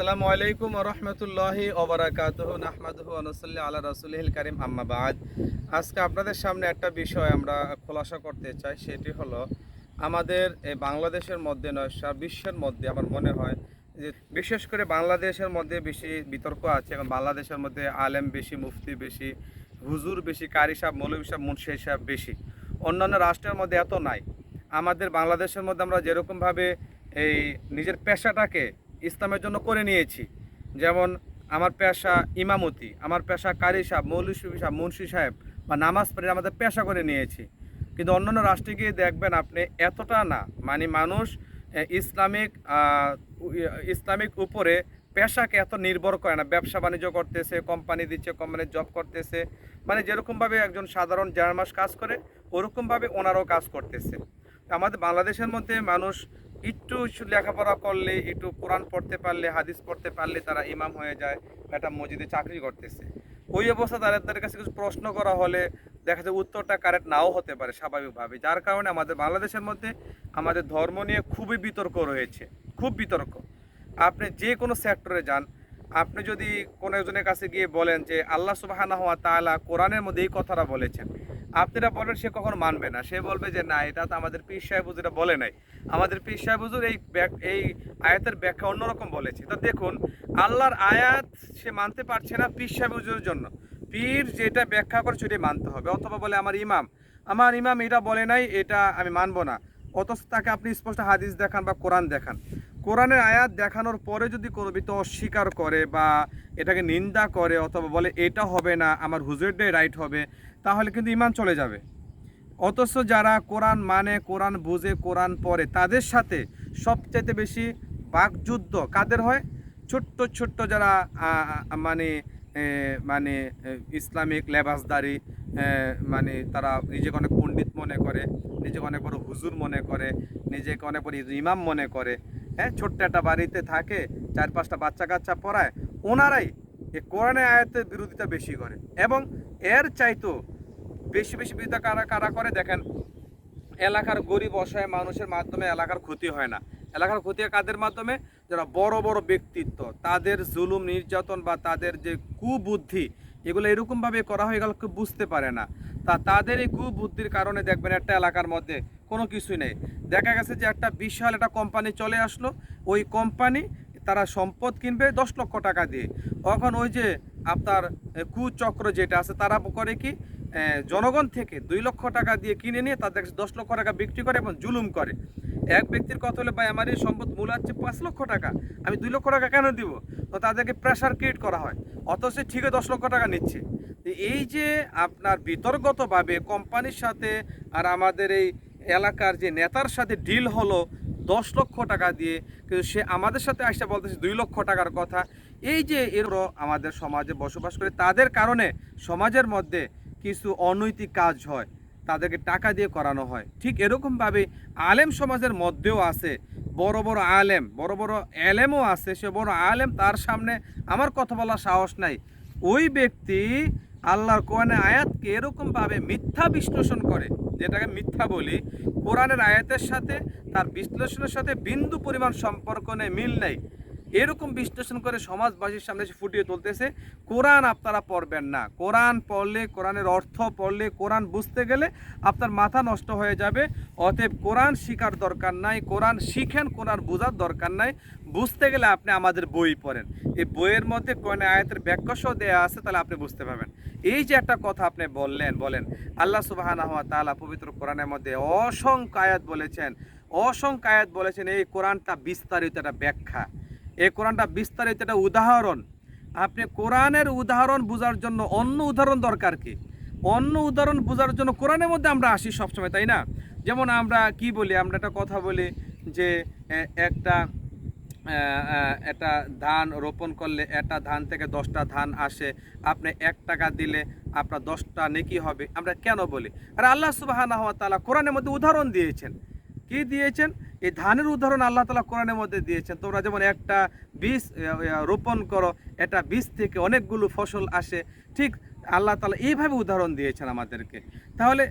আসসালামু আলাইকুম রহমতুল্লাহি ওবরাকাতুহ নাহমাদুহু আনসাল্লি আলা রাসুলিল কারিম, আম্মা বাদ। আজকে আপনাদের সামনে একটা বিষয় আমরা খোলাসা করতে চাই, সেটি হলো আমাদের এই বাংলাদেশের মধ্যে নয়, সারা বিশ্বের মধ্যে আমার মনে হয় যে বিশেষ করে বাংলাদেশের মধ্যে বেশি বিতর্ক আছে এবং বাংলাদেশের মধ্যে আলেম বেশি, মুফতি বেশি, হুজুর বেশি, কারি সাহেব, মৌলভী সাহেব, মুন্সি সাহেব বেশি। অন্যান্য রাষ্ট্রের মধ্যে এত নাই। আমাদের বাংলাদেশের মধ্যে আমরা যেরকমভাবে এই নিজের পেশাটাকে ইসলামের জন্য করে নিয়েছি। যেমন আমার পেশা ইমামতি, আমার পেশা কারি সাহেব মৌলী সাহেব, মুন্সি সাহেব বা নামাজ পড়ে আমাদের পেশা করে নিয়েছি। কিন্তু অন্যান্য রাষ্ট্রে গিয়ে দেখবেন আপনি এতটা না। মানে মানুষ ইসলামিক ইসলামিক উপরে পেশাকে এত নির্ভর করে না। ব্যবসা বাণিজ্য করতেছে, কোম্পানি দিচ্ছে, কোম্পানির জব করতেছে। মানে যেরকমভাবে একজন সাধারণ জার্মাস কাজ করে, ওরকমভাবে ওনারাও কাজ করতেছে। আমাদের বাংলাদেশের মধ্যে মানুষ একটু লেখাপড়া করলে, একটু কোরআন পড়তে পারলে, হাদিস পড়তে পারলে তারা ইমাম হয়ে যায়, একটা মসজিদে চাকরি করতেছে। ওই অবস্থা তাদের কাছে কিছু প্রশ্ন করা হলে দেখা যায় উত্তরটা কারেক্ট নাও হতে পারে স্বাভাবিকভাবে। যার কারণে আমাদের বাংলাদেশের মধ্যে আমাদের ধর্ম নিয়ে খুবই বিতর্ক রয়েছে, খুব বিতর্ক। আপনি যে কোনো সেক্টরে যান, আপনি যদি কোনো একজনের কাছে গিয়ে বলেন যে, আল্লাহ সুবাহানা হওয়া তাআলা কোরআনের মধ্যে এই কথাটা বলেছেন। আপনারা বলেন সে কখনো মানবে না। সে বলবে যে, না, এটা তো আমাদের পীর সাহেব হুজুর বলে নাই। আমাদের পীর সাহেব হুজুর এই এই আয়াতের ব্যাখ্যা অন্যরকম বলেছে। তো দেখুন, আল্লাহর আয়াত সে মানতে পারছে না পীর সাহেব হুজুরের জন্য। পীর যেটা ব্যাখ্যা করে সেটাই মানতে হবে। অথবা বলে, আমার ইমাম। আমার ইমাম এটা বলে নাই, এটা আমি মানবো না। অথচ তাকে আপনি স্পষ্ট হাদিস দেখান বা কোরআন দেখান। কোরআনের আয়াত দেখানোর পরে যদি কোনো ব্যক্তি অস্বীকার করে বা এটাকে নিন্দা করে অথবা বলে, এটা হবে না, আমার হুজুরটাই রাইট হবে, তাহলে কিন্তু ইমান চলে যাবে। অথচ যারা কোরআন মানে কোরআন বুঝে, কোরআন পড়ে, তাদের সাথে সবচাইতে বেশি বাকযুদ্ধ কাদের হয়? ছোট্ট ছোট্ট যারা মানে মানে ইসলামিক লেবাসদারি মানে তারা নিজেকে অনেক পণ্ডিত মনে করে, নিজেকে অনেক বড় হুজুর মনে করে, নিজেকে অনেক বড় ইমাম মনে করে হ্যাঁ ছোট্ট একটা বাড়িতে থাকে, চার পাঁচটা বাচ্চা কাচ্চা পড়ায়, ওনারাই এই কোরআনের আয়াতের বিরোধিতা বেশি করে এবং এর চাইতো বেশি বেশি বিরোধিতা কারা কারা করে? দেখেন, এলাকার গরিব, অসহায় মানুষের মাধ্যমে এলাকার ক্ষতি হয় না। এলাকার ক্ষতি কাদের মাধ্যমে? যারা বড় বড় ব্যক্তিত্ব, তাদের জুলুম, নির্যাতন বা তাদের যে কুবুদ্ধি, এগুলো এরকমভাবে করা হয় এগুলো বুঝতে পারে না। তা তাদের এই কুবুদ্ধির কারণে দেখবেন একটা এলাকার মধ্যে কোনো কিছুই নেই। দেখা গেছে যে একটা বিশাল একটা কোম্পানি চলে আসলো। ওই কোম্পানি তারা সম্পদ কিনবে দশ লক্ষ টাকা দিয়ে। তখন ওই যে আপনার কুচক্র যেটা আছে, তারা করে কি জনগণ থেকে দুই লক্ষ টাকা দিয়ে কিনে নিয়ে তাদের দশ লক্ষ টাকা বিক্রি করে এবং জুলুম করে। এক ব্যক্তির কথা হলে, ভাই, আমার এই সম্পদ মূল্য হচ্ছে পাঁচ লক্ষ টাকা। আমি দুই লক্ষ টাকা কেন দিব? তো তাদেরকে প্রেশার ক্রিয়েট করা হয়। অথচ সে ঠিকই দশ লক্ষ টাকা নিচ্ছে। এই যে আপনার বিতর্কতভাবে কোম্পানির সাথে আর আমাদের এই এলাকার যে নেতার সাথে ডিল হলো দশ লক্ষ টাকা দিয়ে, কিন্তু সে আমাদের সাথে আসতে বলতেছে দুই লক্ষ টাকার কথা। এই যে এরও আমাদের সমাজে বসবাস করে, তাদের কারণে সমাজের মধ্যে কিছু অনৈতিক কাজ হয়, তাদেরকে টাকা দিয়ে করানো হয়। ঠিক এরকমভাবে আলেম সমাজের মধ্যেও আছে, বড় বড় আলেম, বড় বড় এলেমও আছে, সে বড় আলেম, তার সামনে আমার কথা বলার সাহস নাই। ওই ব্যক্তি আল্লাহর কোরআনে আয়াতকে এরকমভাবে মিথ্যা বিশ্লেষণ করে, যেটাকে মিথ্যা বলি, কোরআনের আয়াতের সাথে তার বিশ্লেষণের সাথে বিন্দু পরিমাণ সম্পর্ক নেই, মিল নেই। এরকম বিশ্লেষণ করে সমাজবাসীর সামনে এসে ফুটিয়ে তুলতেছে। কোরআন আপনারা পড়বেন না। কোরআন পড়লে, কোরআনের অর্থ পড়লে, কোরআন বুঝতে গেলে আপনার মাথা নষ্ট হয়ে যাবে। অতএব কোরআন শিখার দরকার নাই, কোরআন শিখেন, কোরআন বোঝার দরকার নাই। বুঝতে গেলে আপনি আমাদের বই পড়েন। এই বইয়ের মধ্যে কোরআন আয়াতের ব্যাখ্যা সহ দেওয়া আছে, তাহলে আপনি বুঝতে পারবেন। এই যে একটা কথা আপনি বললেন, বলেন, আল্লাহ সুবাহানা তাআলা পবিত্র কোরআনের মধ্যে অসংখ্য আয়াত বলেছেন। অসংখ্য আয়াত বলেছেন এই কোরআনটা বিস্তারিত একটা ব্যাখ্যা। এই কোরআনটা বিস্তারিত একটা উদাহরণ। আপনি কোরআনের উদাহরণ বোঝার জন্য অন্য উদাহরণ দরকার কি? অন্য উদাহরণ বোঝার জন্য কোরআনের মধ্যে আমরা আসি সবসময়, তাই না? যেমন আমরা কি বলি? আমরা একটা কথা বলি যে একটা একটা ধান রোপণ করলে একটা ধান থেকে দশটা ধান আসে, আপনি এক টাকা দিলে আপনার দশটা নেকি হবে, আমরা কেন বলি? আর আল্লাহ সুবাহ কোরআনের মধ্যে উদাহরণ দিয়েছেন। কি দিয়েছেন? এই ধানের উদাহরণ আল্লাহ তালা কোরআনের মধ্যে দিয়েছেন। তোমরা যেমন একটা বীজ রোপণ করো, একটা বীজ থেকে অনেকগুলো ফসল আসে, ঠিক আল্লাহ তালা এইভাবে উদাহরণ দিয়েছেন আমাদেরকে। তাহলে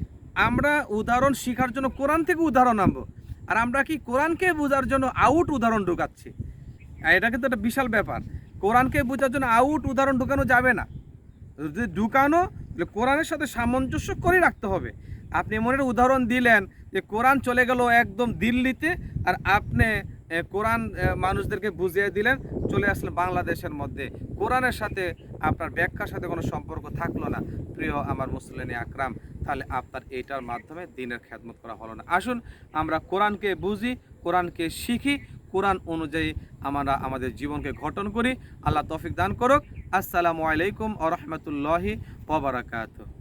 আমরা উদাহরণ শেখার জন্য কোরআন থেকে উদাহরণ আনব। আর আমরা কি কোরআনকে বোঝার জন্য আউট উদাহরণ ঢুকাচ্ছি? এটা কিন্তু একটা বিশাল ব্যাপার। কোরআনকে বোঝার জন্য আউট উদাহরণ ঢুকানো যাবে না। যদি ঢুকানো কোরআনের সাথে সামঞ্জস্য করে রাখতে হবে। আপনি এমন উদাহরণ দিলেন যে কোরআন চলে গেল একদম দিল্লিতে আর আপনি কোরআন মানুষদেরকে বুঝিয়ে দিলেন, চলে আসলেন বাংলাদেশের মধ্যে। কোরআনের সাথে আপনার ব্যাখ্যার সাথে কোনো সম্পর্ক থাকল না। প্রিয় আমার মুসলিনী আকরাম, তাহলে আপনার এইটার মাধ্যমে দিনের খেদমত করা হলো না। আসুন, আমরা কোরআনকে বুঝি, কোরআনকে শিখি, কোরআন অনুযায়ী আমরা আমাদের জীবনকে গঠন করি। আল্লাহ তফিক দান করুক। আসসালামু আলাইকুম আ রহমতুল্লাহি ওবরাকাতুহ